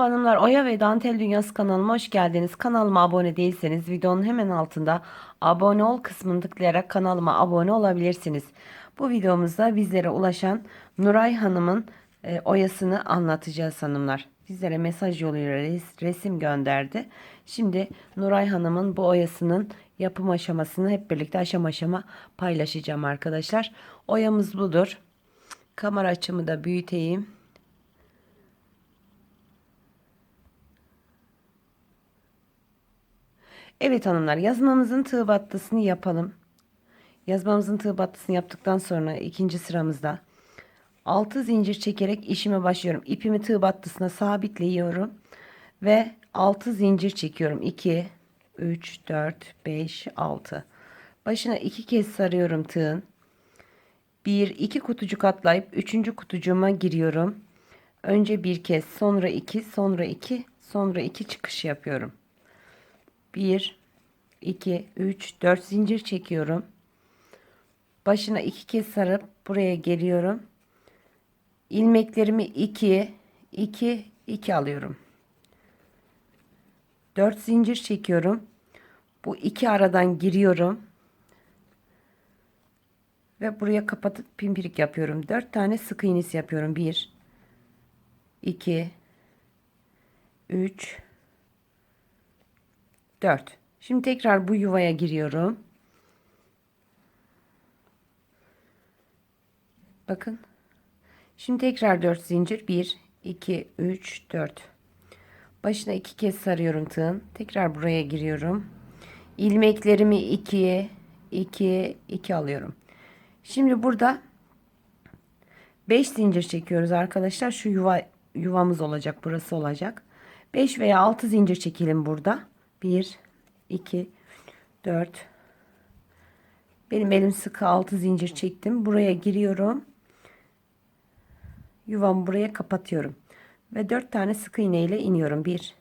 Merhaba hanımlar, Oya ve Dantel Dünyası kanalıma hoş geldiniz. Kanalıma abone değilseniz videonun hemen altında abone ol kısmını tıklayarak kanalıma abone olabilirsiniz. Bu videomuzda bizlere ulaşan Nuray Hanım'ın e, oyasını anlatacağız hanımlar. Bizlere mesaj yoluyla res- resim gönderdi. Şimdi Nuray Hanım'ın bu oyasının yapım aşamasını hep birlikte aşama aşama paylaşacağım arkadaşlar. Oyamız budur. Kamera açımı da büyüteyim. Evet hanımlar yazmamızın tığ battısını yapalım. Yazmamızın tığ battısını yaptıktan sonra ikinci sıramızda 6 zincir çekerek işime başlıyorum. İpimi tığ battısına sabitliyorum ve 6 zincir çekiyorum. 2 3 4 5 6. Başına iki kez sarıyorum tığın. 1 2 kutucuk atlayıp 3. kutucuğuma giriyorum. Önce bir kez, sonra 2, sonra 2, sonra 2 çıkış yapıyorum. 1 2 3 4 zincir çekiyorum. Başına iki kez sarıp buraya geliyorum. İlmeklerimi 2 2 2 alıyorum. 4 zincir çekiyorum. Bu iki aradan giriyorum. Ve buraya kapatıp pimpirik yapıyorum. 4 tane sık iğnesi yapıyorum. 1 2 3 4 Şimdi tekrar bu yuvaya giriyorum. Bakın. Şimdi tekrar 4 zincir. 1, 2, 3, 4. Başına iki kez sarıyorum tığın. Tekrar buraya giriyorum. İlmeklerimi 2, 2, 2 alıyorum. Şimdi burada 5 zincir çekiyoruz arkadaşlar. Şu yuva yuvamız olacak. Burası olacak. 5 veya 6 zincir çekelim burada. 1, 2, 4. Benim elim sıkı 6 zincir çektim. Buraya giriyorum. Yuvamı buraya kapatıyorum. Ve 4 tane sık iğne ile iniyorum. 1,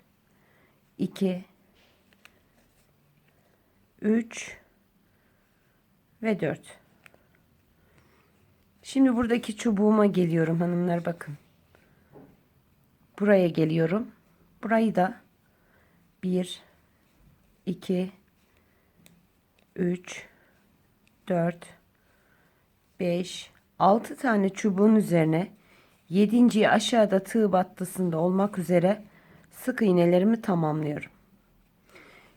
2, 3 ve 4. Şimdi buradaki çubuğuma geliyorum hanımlar bakın. Buraya geliyorum. Burayı da 1 2 3 4 5 6 tane çubuğun üzerine 7. aşağıda tığ battısında olmak üzere sık iğnelerimi tamamlıyorum.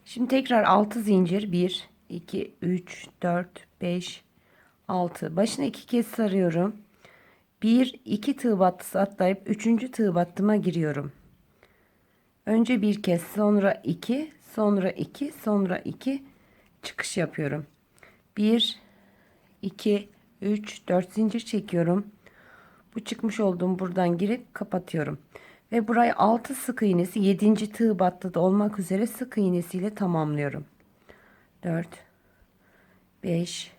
Şimdi tekrar 6 zincir 1 2 3 4 5 6 başına 2 kez sarıyorum. 1 2 tığ battısı atlayıp 3. tığ battıma giriyorum. Önce bir kez sonra 2 sonra 2 sonra 2 çıkış yapıyorum. 1 2 3 4 zincir çekiyorum. Bu çıkmış olduğum buradan girip kapatıyorum. Ve burayı 6 sık iğnesi 7. tığ battıda olmak üzere sık iğnesiyle tamamlıyorum. 4 5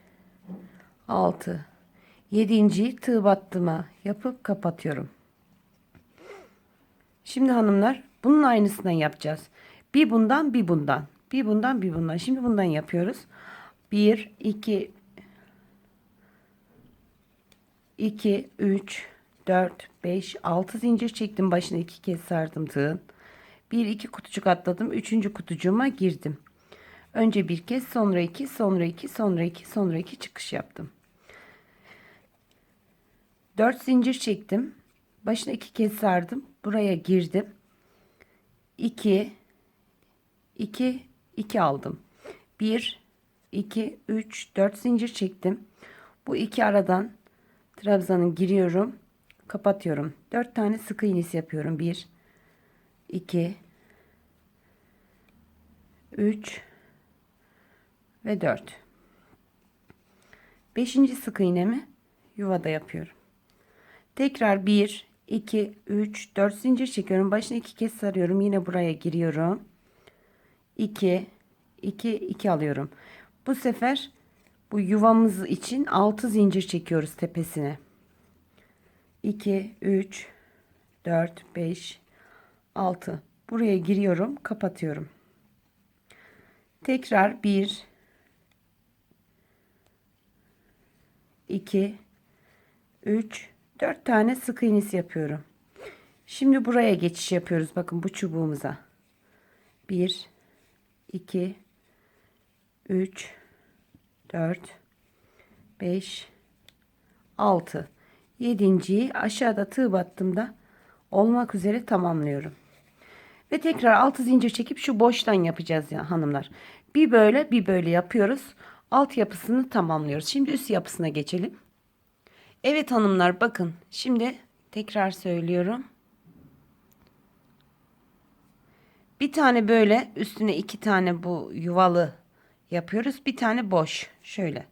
6 7. tığ battıma yapıp kapatıyorum. Şimdi hanımlar bunun aynısından yapacağız. Bir bundan bir bundan. Bir bundan bir bundan. Şimdi bundan yapıyoruz. 1 2 2 3 4 5 6 zincir çektim. Başına iki kez sardım tığın. 1 2 kutucuk atladım. 3. kutucuğuma girdim. Önce bir kez, sonra iki, sonra iki, sonra iki, sonra iki çıkış yaptım. 4 zincir çektim. Başına iki kez sardım. Buraya girdim. 2 2 2 aldım. 1 2 3 4 zincir çektim. Bu iki aradan trabzanın giriyorum. Kapatıyorum. 4 tane sık iğnesi yapıyorum. 1 2 3 ve 4. 5. sık iğnemi yuvada yapıyorum. Tekrar 1 2 3 4 zincir çekiyorum. Başına iki kez sarıyorum. Yine buraya giriyorum. 2 2 2 alıyorum. Bu sefer bu yuvamız için 6 zincir çekiyoruz tepesine. 2 3 4 5 6 buraya giriyorum, kapatıyorum. Tekrar 1 2 3 4 tane sık iğnesi yapıyorum. Şimdi buraya geçiş yapıyoruz. Bakın bu çubuğumuza. 1 2 3 4 5 6 7.yi aşağıda tığ battığımda olmak üzere tamamlıyorum. Ve tekrar 6 zincir çekip şu boştan yapacağız ya hanımlar. Bir böyle bir böyle yapıyoruz. Alt yapısını tamamlıyoruz. Şimdi üst yapısına geçelim. Evet hanımlar bakın. Şimdi tekrar söylüyorum. Bir tane böyle üstüne iki tane bu yuvalı yapıyoruz. Bir tane boş. Şöyle.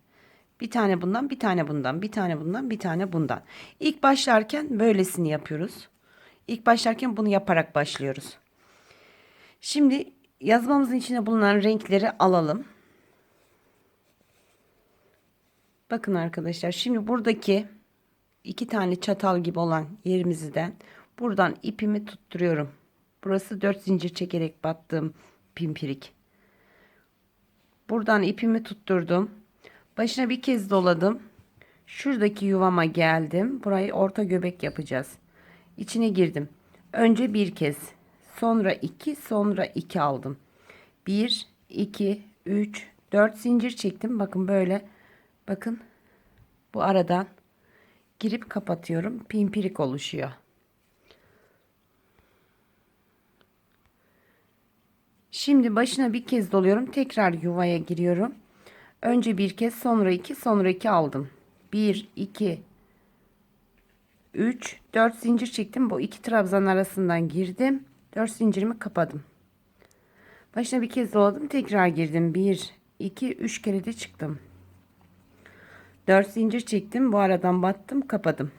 Bir tane bundan, bir tane bundan, bir tane bundan, bir tane bundan. İlk başlarken böylesini yapıyoruz. İlk başlarken bunu yaparak başlıyoruz. Şimdi yazmamızın içine bulunan renkleri alalım. Bakın arkadaşlar şimdi buradaki iki tane çatal gibi olan yerimizden buradan ipimi tutturuyorum. Burası 4 zincir çekerek battığım pimpirik. Buradan ipimi tutturdum. Başına bir kez doladım. Şuradaki yuvama geldim. Burayı orta göbek yapacağız. İçine girdim. Önce bir kez, sonra iki, sonra iki aldım. 1 2 3 4 zincir çektim. Bakın böyle. Bakın. Bu aradan girip kapatıyorum. Pimpirik oluşuyor. Şimdi başına bir kez doluyorum. Tekrar yuvaya giriyorum. Önce bir kez sonra iki sonra iki aldım. 1 2 3 4 zincir çektim. Bu iki trabzan arasından girdim. 4 zincirimi kapadım. Başına bir kez doladım. Tekrar girdim. 1 2 3 kere de çıktım. 4 zincir çektim. Bu aradan battım, kapadım.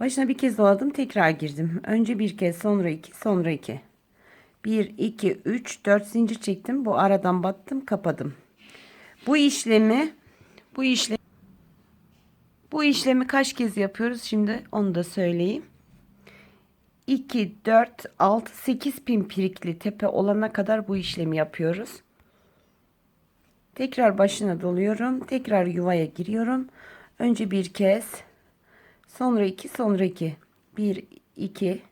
Başına bir kez doladım, tekrar girdim. Önce bir kez, sonra iki, sonra iki. 1 2 3 4 zincir çektim. Bu aradan battım, kapadım. Bu işlemi bu işlemi bu işlemi kaç kez yapıyoruz? Şimdi onu da söyleyeyim. 2 4 6 8 pimpirikli tepe olana kadar bu işlemi yapıyoruz. Tekrar başına doluyorum. Tekrar yuvaya giriyorum. Önce bir kez. Sonra iki, sonra iki. Bir, iki,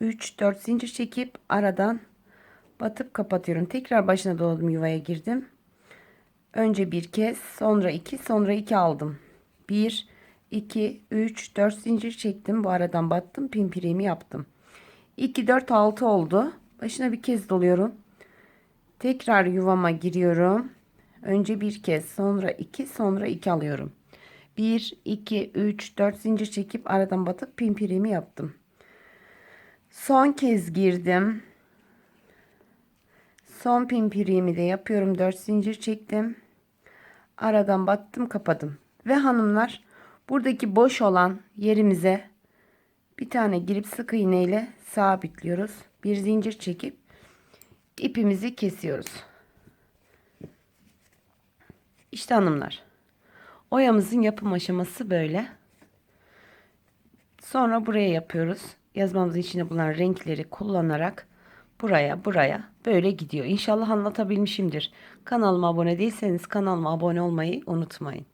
üç, dört zincir çekip aradan batıp kapatıyorum. Tekrar başına doladım yuvaya girdim. Önce bir kez, sonra iki, sonra iki aldım. Bir, iki, üç, dört zincir çektim. Bu aradan battım. Pimpirimi yaptım. 2, 4, 6 oldu. Başına bir kez doluyorum. Tekrar yuvama giriyorum. Önce bir kez, sonra iki, sonra iki alıyorum. 1, 2, 3, 4 zincir çekip aradan batıp pimpirimi yaptım. Son kez girdim. Son pimpirimi de yapıyorum. 4 zincir çektim. Aradan battım, kapadım. Ve hanımlar buradaki boş olan yerimize bir tane girip sık iğne ile sabitliyoruz. Bir zincir çekip ipimizi kesiyoruz. İşte hanımlar. Oyamızın yapım aşaması böyle. Sonra buraya yapıyoruz. Yazmamızın içine bulunan renkleri kullanarak buraya buraya böyle gidiyor. İnşallah anlatabilmişimdir. Kanalıma abone değilseniz kanalıma abone olmayı unutmayın.